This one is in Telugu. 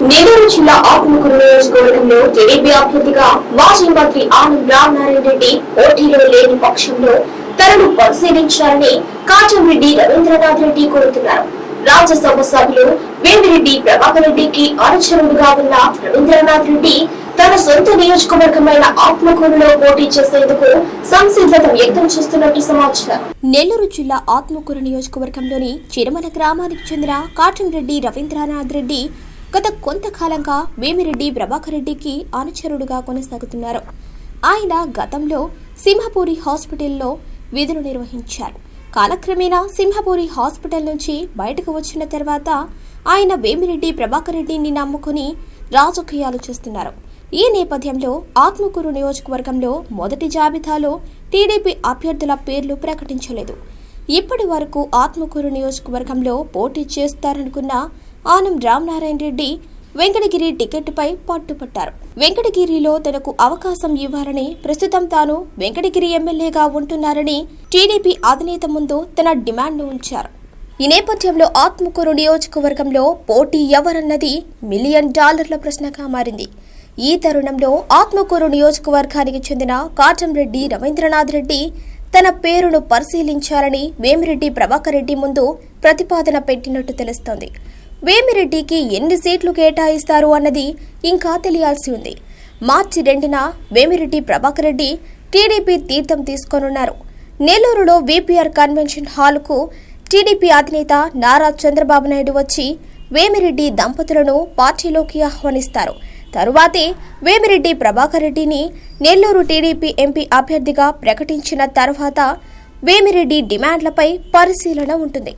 నెల్లూరు జిల్లా ఆత్మకూరు నియోజకవర్గంలో టీడీపీ అభ్యర్థిగా మాజీ మంత్రి ఆనం రామనారాయణ రెడ్డి పోటీలో లేని పక్షంలో తనను పరిశీలించాలని కాచంరెడ్డి రవీంద్రనాథ్ రెడ్డి కోరుతున్నారు. రాజ్యసభ సభ్యులు వేమిరెడ్డి ప్రభాకర్ రెడ్డికి అనుచరుడుగా ఉన్న రవీంద్రనాథ్ రెడ్డి తన సొంత నియోజకవర్గమైన ఆత్మకూరులో పోటీ చేసేందుకు సంసిద్ధత వ్యక్తం చేస్తున్నట్టు సమాచారం. నెల్లూరు జిల్లా ఆత్మకూరు నియోజకవర్గంలోని చిరమల గ్రామానికి చెందిన కాటంరెడ్డి రవీంద్రనాథ్ రెడ్డి గత కొంతకాలంగా వేమిరెడ్డి ప్రభాకర్ రెడ్డికి అనుచరుడుగా కొనసాగుతున్నారు. ఆయన గతంలో సింహపూరి హాస్పిటల్లో విధులు నిర్వహించారు. కాలక్రమేణా సింహపూరి హాస్పిటల్ నుంచి బయటకు వచ్చిన తర్వాత ఆయన వేమిరెడ్డి ప్రభాకర్ రెడ్డిని నమ్ముకుని రాజకీయాలు చేస్తున్నారు. ఈ నేపథ్యంలో ఆత్మకూరు నియోజకవర్గంలో మొదటి జాబితాలో టీడీపీ అభ్యర్థుల పేర్లు ప్రకటించలేదు. ఇప్పటి వరకు ఆత్మకూరు నియోజకవర్గంలో పోటీ చేస్తారనుకున్న ఆనం రామనారాయణ రెడ్డి వెంకటగిరి టికెట్పై పట్టుపట్టారు. వెంకటగిరిలో తనకు అవకాశం ఇవ్వాలని ప్రస్తుతం తాను వెంకటగిరి ఎమ్మెల్యేగా ఉంటున్నారని టీడీపీ అధినేత ముందు తన డిమాండ్ను ఉంచారు. ఈ నేపథ్యంలో ఆత్మకూరు నియోజకవర్గంలో పోటీ ఎవరన్నది మిలియన్ డాలర్ల ప్రశ్నగా మారింది. ఈ తరుణంలో ఆత్మకూరు నియోజకవర్గానికి చెందిన కాటంరెడ్డి రవీంద్రనాథ్ రెడ్డి తన పేరును పరిశీలించాలని వేమిరెడ్డి ప్రభాకర్ రెడ్డి ముందు ప్రతిపాదన పెట్టినట్టు తెలుస్తోంది. వేమిరెడ్డికి ఎన్ని సీట్లు కేటాయిస్తారు అన్నది ఇంకా తెలియాల్సి ఉంది. మార్చి రెండున వేమిరెడ్డి ప్రభాకర్ రెడ్డి టీడీపీ తీర్థం తీసుకోనున్నారు. నెల్లూరులో వీపీఆర్ కన్వెన్షన్ హాల్కు టీడీపీ అధినేత నారా చంద్రబాబు నాయుడు వచ్చి వేమిరెడ్డి దంపతులను పార్టీలోకి ఆహ్వానిస్తారు. తరువాతే వేమిరెడ్డి ప్రభాకర్ రెడ్డిని నెల్లూరు టీడీపీ ఎంపీ అభ్యర్థిగా ప్రకటించిన తర్వాత వేమిరెడ్డి డిమాండ్లపై పరిశీలన ఉంటుంది.